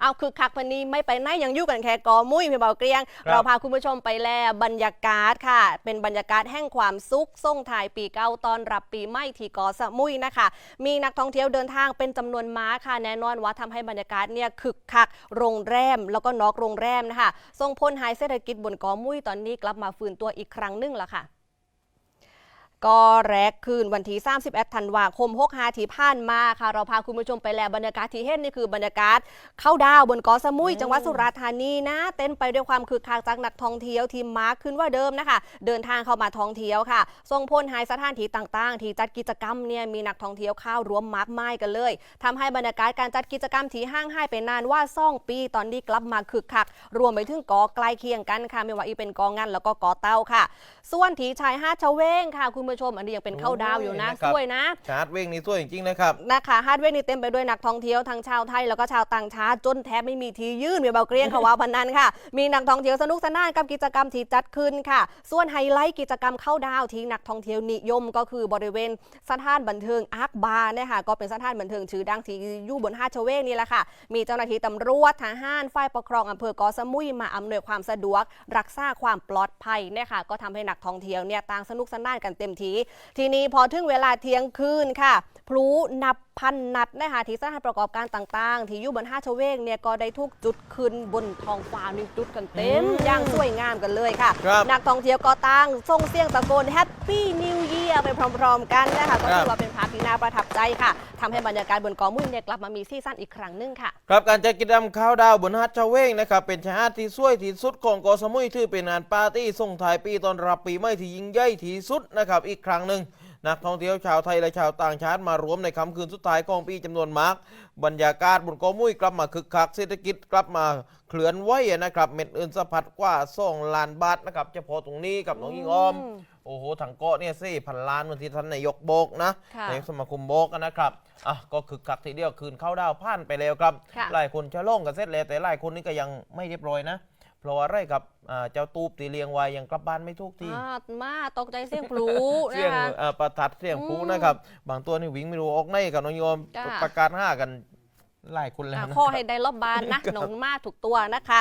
เอาคือคักพันนี้ไม่ไปไหนยังอยู่กันแค่กอมุ้ยพี่เบาเกรียงครับเราพาคุณผู้ชมไปแลบรรยากาศค่ะ เป็นบรรยากาศแห่งความสุขส่งถ่ายปีเก่าตอนรับปีใหม่ที่เกอสมุยนะคะ มีนักท่องเที่ยวเดินทางเป็นจำนวนม้าค่ะ แน่นอนว่าทำให้บรรยากาศเนี่ยคึกคัก โรงแรมแล้วก็นอกโรงแรมนะคะส่งผลให้เศรษฐกิจบนเกอมุ้ยตอนนี้กลับมาฟื้นตัวอีกครั้งหนึงแล้วค่ะ ก็แรกคืนวันที่ 31 ธันวาคม 65 ที่ผ่านมาค่ะ เราพาคุณผู้ชมไปแลบรรยากาศที่เห็นนี่คือบรรยากาศเข้าดาวบนเกาะสมุย จังหวัดสุราษฎร์ธานีนะ เต้นไปด้วยความคึกคักจากนักท่องเที่ยวที่มากขึ้นว่าเดิมนะคะ เดินทางเข้ามาท่องเที่ยวค่ะส่งผลให้สถานที่ต่างๆ ที่จัดกิจกรรมเนี่ยมีนักท่องเที่ยวเข้ารวมมากมายกันเลยทำให้บรรยากาศการจัดกิจกรรมที่ห้างให้ไปนานว่าซ่องปีตอนนี้กลับมาคึกคัก รวมไปถึงเกาะใกล้เคียงกันค่ะไม่ว่าอีเป็นกองงานแล้วก็เกาะเต้าค่ะ ส่วนที่ชายหาดชะเวงค่ะคุณผู้ชม อันนี้ยังเป็นเข้าดาวอยู่นะโอ้ยนะครับสวยนะชาร์จเว้งนี่สวยจริงๆนะครับนะคะฮาร์ดเวย์นี่เต็มไปด้วยนักท่องเที่ยวทั้งชาวไทยแล้วก็ชาวต่างชาติจนแทบไม่มีทียื่นมีเบาเกรียงค่ะว่าพันนั้นค่ะ มีนักท่องเที่ยวสนุกสนานกับกิจกรรมที่จัดขึ้นค่ะ ส่วนไฮไลท์กิจกรรมเข้าดาวที่นักท่องเที่ยวนิยมก็คือบริเวณสถานบันเทิงอาร์คบาร์เนี่ยค่ะก็เป็นสถานบันเทิงชื่อดังที่อยู่บนหาดเชเวงนี่แหละค่ะ มีเจ้าหน้าที่ตำรวจทหารฝ่ายปกครองอำเภอเกาะสมุยมาอำนวยความสะดวก รักษาความปลอดภัยเนี่ยค่ะก็ทำให้นักท่องเที่ยวเนี่ยต่างสนุกสนานกันเต็มทีทีนี้พอถึงเวลาเที่ยงคืนค่ะ พลุนับพันนัดนะคะที่สถานประกอบการต่างๆ ที่อยู่บนห้าชเวงเนี่ยก็ได้ทุกจุดขึ้นบนท้องฟ้านี่จุดกันเต็มอืมอย่างสวยงามกันเลยค่ะครับนักท่องเที่ยวก็ตั้งส่งเสียงตะโกนแฮปปี้นิวเยียร์ไปพร้อมๆกันนะคะก็ครัถืบอว่าเป็นภาพที่น่าประทับใจค่ะทำให้บรรยากาศบนเกอมุ่นเนี่ยกลับมามีซีซั่นอีกครั้งหนึงค่ะ ครับการจัดกิจกรรมข้าวดาวบนฮัทชาเว้งนะครับเป็นชาติที่สวยที่สุดของเกาะสมุยถือเป็นงานปาร์ตี้ส่งท้ายปีตอนรับปีใหม่ที่ยิ่งใหญ่ที่สุดนะครับอีกครั้งหนึ่ง นักท่องเที่ยวชาวไทยและชาวต่างชาติมารวมในค่ำคืนสุดท้ายของปีจำนวนมาก บรรยากาศบนเกาะมุยกลับมาคึกคักเศรษฐกิจกลับมาเคลื่อนไหวนะครับ เม็ดเงินสะพัดกว่า2ล้านบาทนะครับเฉพาะตรงนี้กับน้องยิงออมอืมโอ้โหถังเกาะเนี่ยสี่พันล้านวันที่ท่านนายกโบกนะค่ะนายกสมาคมโบกนะครับอะก็คึกคักทีเดียวคืนเข้าดาวผ่านไปแล้วครับค่ะ หลายคนจะล่งกันเสร็จแล้วแต่หลายคนนี่ก็ยังไม่เรียบร้อยนะ เพราะว่าอะไรครับอ่าเจ้าตูบตีเลียงไว้ยังกลับบ้านไม่ทุกที อ่ามาตกใจเสียงพลุเสียงนะคะ เอ่อประทัดเสียงพลุอืมนะครับ บางตัวนี่วิ่งไม่รู้ออกในกับน้องโยมจ้ะ ประกาศห้ากันหลายคนแล้วอะนะข้อครับ ให้ได้รอบบานนะ หนนมาถูกตัวนะคะ